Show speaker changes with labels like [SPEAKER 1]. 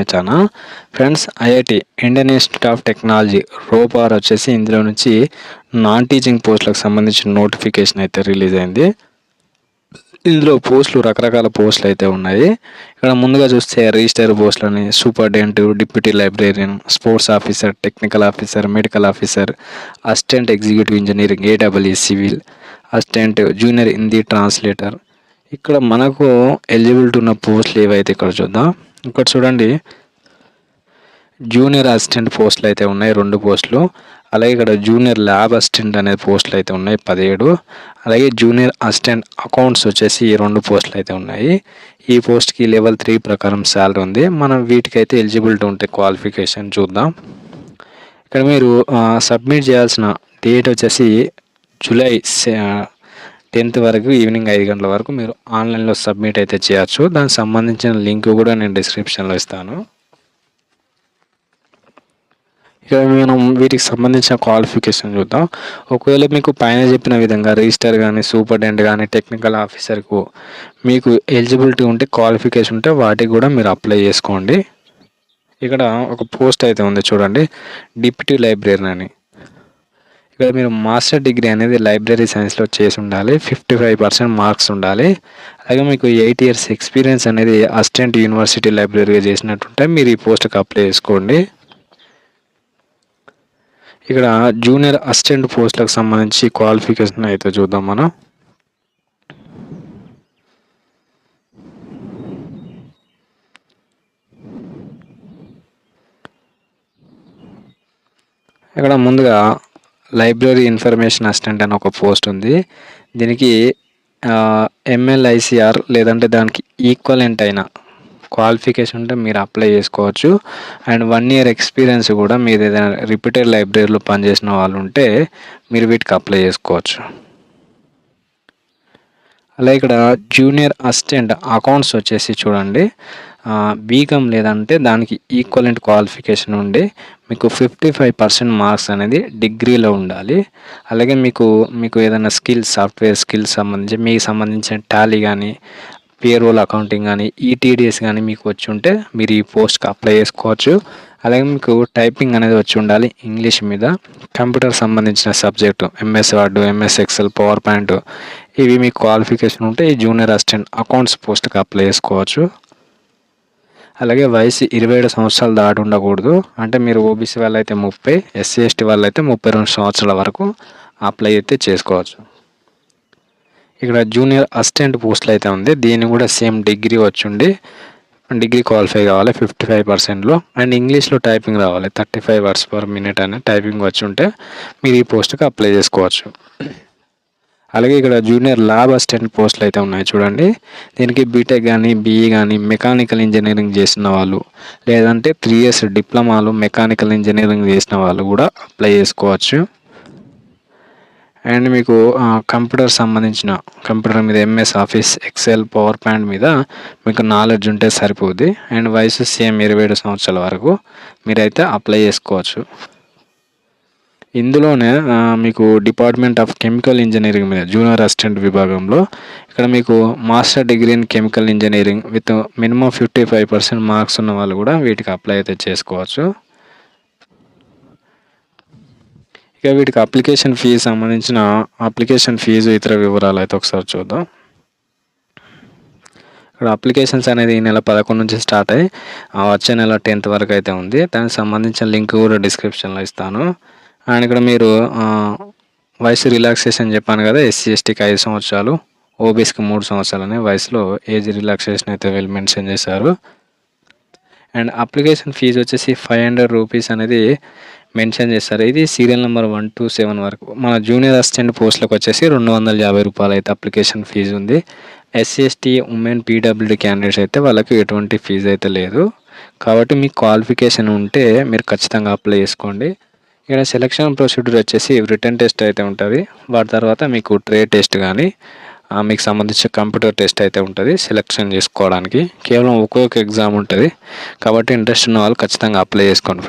[SPEAKER 1] My friends IIT Indian Institute of Technology Ropar వచ్చేసి ఇందులో నుంచి నాన్ టీచింగ్ పోస్టులకు సంబంధించిన నోటిఫికేషన్ అయితే రిలీజ్ అయింది. ఇందులో పోస్టులు రకరకాల పోస్టులు అయితే ఉన్నాయి. ఇక్కడ ముందుగా చూస్తే register పోస్టులని superintendent deputy librarian sports officer technical officer medical officer assistant executive engineering AW civil assistant junior Hindi translator. ఇక్కడ మనకు ఎలిజిబిలిటీ ఉన్న పోస్టులు ఏవైతే ఇక్కడ చూద్దాం. ఇక్కడ చూడండి. జూనియర్ అసిస్టెంట్ పోస్టులు అయితే ఉన్నాయి రెండు పోస్టులు అలాగే ఇక్కడ జూనియర్ ల్యాబ్ అసిస్టెంట్ అనే పోస్టులు అయితే ఉన్నాయి పదిహేడు. అలాగే జూనియర్ అసిస్టెంట్ అకౌంట్స్ వచ్చేసి ఈ రెండు పోస్టులు అయితే ఉన్నాయి. ఈ పోస్ట్కి లెవెల్ త్రీ ప్రకారం శాలరీ ఉంది. మనం వీటికైతే ఎలిజిబిలిటీ ఉంటే క్వాలిఫికేషన్ చూద్దాం. ఇక్కడ మీరు సబ్మిట్ చేయాల్సిన డేట్ వచ్చేసి జూలై టెన్త్ వరకు ఈవినింగ్ ఐదు గంటల వరకు మీరు ఆన్లైన్లో సబ్మిట్ అయితే చేయొచ్చు. దానికి సంబంధించిన లింక్ కూడా నేను డిస్క్రిప్షన్లో ఇస్తాను. ఇక మనం వీటికి సంబంధించిన క్వాలిఫికేషన్ చూద్దాం. ఒకవేళ మీకు పైన చెప్పిన విధంగా రిజిస్టర్ కానీ సూపర్టెంట్ కానీ టెక్నికల్ ఆఫీసర్కు మీకు ఎలిజిబిలిటీ ఉంటే క్వాలిఫికేషన్ ఉంటే వాటికి కూడా మీరు అప్లై చేసుకోండి. ఇక్కడ ఒక పోస్ట్ అయితే ఉంది చూడండి. డిప్యూటీ లైబ్రరీ అని. ఇక్కడ మీరు మాస్టర్ డిగ్రీ అనేది లైబ్రరీ సైన్స్లో చేసి ఉండాలి. ఫిఫ్టీ ఫైవ్ పర్సెంట్ మార్క్స్ ఉండాలి. అలాగే మీకు ఎయిట్ ఇయర్స్ ఎక్స్పీరియన్స్ అనేది అసిస్టెంట్ యూనివర్సిటీ లైబ్రరీగా చేసినట్టుంటే మీరు ఈ పోస్ట్కి అప్లై చేసుకోండి. ఇక్కడ జూనియర్ అసిస్టెంట్ పోస్టులకు సంబంధించి క్వాలిఫికేషన్ అయితే చూద్దాం మనం. ఇక్కడ ముందుగా లైబ్రరీ ఇన్ఫర్మేషన్ అసిస్టెంట్ అని ఒక పోస్ట్ ఉంది. దీనికి ఎంఎల్ఐసిఆర్ లేదంటే దానికి ఈక్వలెంట్ అయిన క్వాలిఫికేషన్ ఉంటే మీరు అప్లై చేసుకోవచ్చు. అండ్ వన్ ఇయర్ ఎక్స్పీరియన్స్ కూడా మీరు ఏదైనా రిపీటెడ్ లైబ్రరీలో పనిచేసిన వాళ్ళు ఉంటే మీరు వీటికి అప్లై చేసుకోవచ్చు. అలాగే ఇక్కడ జూనియర్ అసిస్టెంట్ అకౌంట్స్ వచ్చేసి చూడండి. బీకామ్ లేదంటే దానికి ఈక్వలెంట్ క్వాలిఫికేషన్ ఉండి మీకు ఫిఫ్టీ ఫైవ్ పర్సెంట్ మార్క్స్ అనేది డిగ్రీలో ఉండాలి. అలాగే మీకు మీకు ఏదైనా స్కిల్స్ సాఫ్ట్వేర్ స్కిల్స్ సంబంధించి మీకు సంబంధించిన టాలీ కానీ పేరోల్ అకౌంటింగ్ కానీ ఈటీడీఎస్ కానీ మీకు వచ్చి ఉంటే మీరు ఈ పోస్ట్కి అప్లై చేసుకోవచ్చు. అలాగే మీకు టైపింగ్ అనేది వచ్చి ఉండాలి ఇంగ్లీష్ మీద. కంప్యూటర్ సంబంధించిన subject MS Word MS Excel PowerPoint ఇవి మీకు క్వాలిఫికేషన్ ఉంటే ఈ జూనియర్ అసిస్టెంట్ అకౌంట్స్ పోస్ట్కి అప్లై చేసుకోవచ్చు. అలాగే వయసు ఇరవై ఏడు సంవత్సరాలు దాటి ఉండకూడదు. అంటే మీరు ఓబీసీ వాళ్ళైతే ముప్పై ఎస్సీ ఎస్టీ వాళ్ళైతే ముప్పై రెండు సంవత్సరాల వరకు అప్లై అయితే చేసుకోవచ్చు. ఇక్కడ జూనియర్ అసిస్టెంట్ పోస్టులు అయితే ఉంది. దీన్ని కూడా సేమ్ డిగ్రీ వచ్చుండి డిగ్రీ క్వాలిఫై కావాలి ఫిఫ్టీ ఫైవ్ పర్సెంట్లో అండ్ ఇంగ్లీష్లో టైపింగ్ రావాలి. Thirty five words per minute అనే టైపింగ్ వచ్చి ఉంటే మీరు ఈ పోస్ట్కి అప్లై చేసుకోవచ్చు. అలాగే ఇక్కడ జూనియర్ ల్యాబ్ అసిస్టెంట్ పోస్టులు అయితే ఉన్నాయి చూడండి. దీనికి బీటెక్ కానీ బీఈ కానీ మెకానికల్ ఇంజనీరింగ్ చేసిన వాళ్ళు లేదంటే త్రీ ఇయర్స్ డిప్లొమాలు మెకానికల్ ఇంజనీరింగ్ చేసిన వాళ్ళు కూడా అప్లై చేసుకోవచ్చు. అండ్ మీకు కంప్యూటర్ సంబంధించిన కంప్యూటర్ మీద MS Office Excel PowerPoint మీద మీకు నాలెడ్జ్ ఉంటే సరిపోద్ది. అండ్ వయసు సేమ్ ఇరవై ఏడు సంవత్సరాల వరకు మీరైతే అప్లై చేసుకోవచ్చు. ఇందులోనే మీకు డిపార్ట్మెంట్ ఆఫ్ కెమికల్ ఇంజనీరింగ్ మీద జూనియర్ అసిస్టెంట్ విభాగంలో ఇక్కడ మీకు master degree in chemical engineering with minimum fifty five percent marks ఉన్న వాళ్ళు కూడా వీటికి అప్లై అయితే చేసుకోవచ్చు. ఇక వీటికి అప్లికేషన్ ఫీజు సంబంధించిన అప్లికేషన్ ఫీజు ఇతర వివరాలు అయితే ఒకసారి చూద్దాం. ఇక్కడ అప్లికేషన్స్ అనేది ఈ నెల పదకొండు నుంచి స్టార్ట్ అయ్యి వచ్చే నెల టెన్త్ వరకు అయితే ఉంది. దానికి సంబంధించిన లింక్ కూడా డిస్క్రిప్షన్లో ఇస్తాను. అండ్ ఇక్కడ మీరు వయసు రిలాక్సేషన్ చెప్పాను కదా ఎస్సీ ఎస్టీకి ఐదు సంవత్సరాలు ఓబీసీకి మూడు సంవత్సరాలు అనే వయసులో ఏజ్ రిలాక్సేషన్ అయితే వీళ్ళు మెన్షన్ చేశారు. అండ్ అప్లికేషన్ ఫీజు వచ్చేసి ఫైవ్ హండ్రెడ్ రూపీస్ అనేది మెన్షన్ చేస్తారు ఇది serial number one to seven వరకు. మన జూనియర్ అసిస్టెంట్ పోస్టులకు వచ్చేసి రెండు వందల యాభై రూపాయలు అయితే అప్లికేషన్ ఫీజు ఉంది. SC ST women PWD candidates అయితే వాళ్ళకి ఎటువంటి ఫీజు అయితే లేదు. కాబట్టి మీకు క్వాలిఫికేషన్ ఉంటే మీరు ఖచ్చితంగా అప్లై చేసుకోండి. ఇక్కడ సెలక్షన్ ప్రొసీడ్యూర్ వచ్చేసి రిటర్న్ టెస్ట్ అయితే ఉంటుంది. వాటి తర్వాత మీకు ట్రే టెస్ట్ కానీ మీకు సంబంధించిన కంప్యూటర్ టెస్ట్ అయితే ఉంటుంది సెలెక్షన్ చేసుకోవడానికి. కేవలం ఒక్కొక్క ఎగ్జామ్ ఉంటుంది. కాబట్టి ఇంట్రెస్ట్ ఉన్న వాళ్ళు ఖచ్చితంగా అప్లై చేసుకోండి.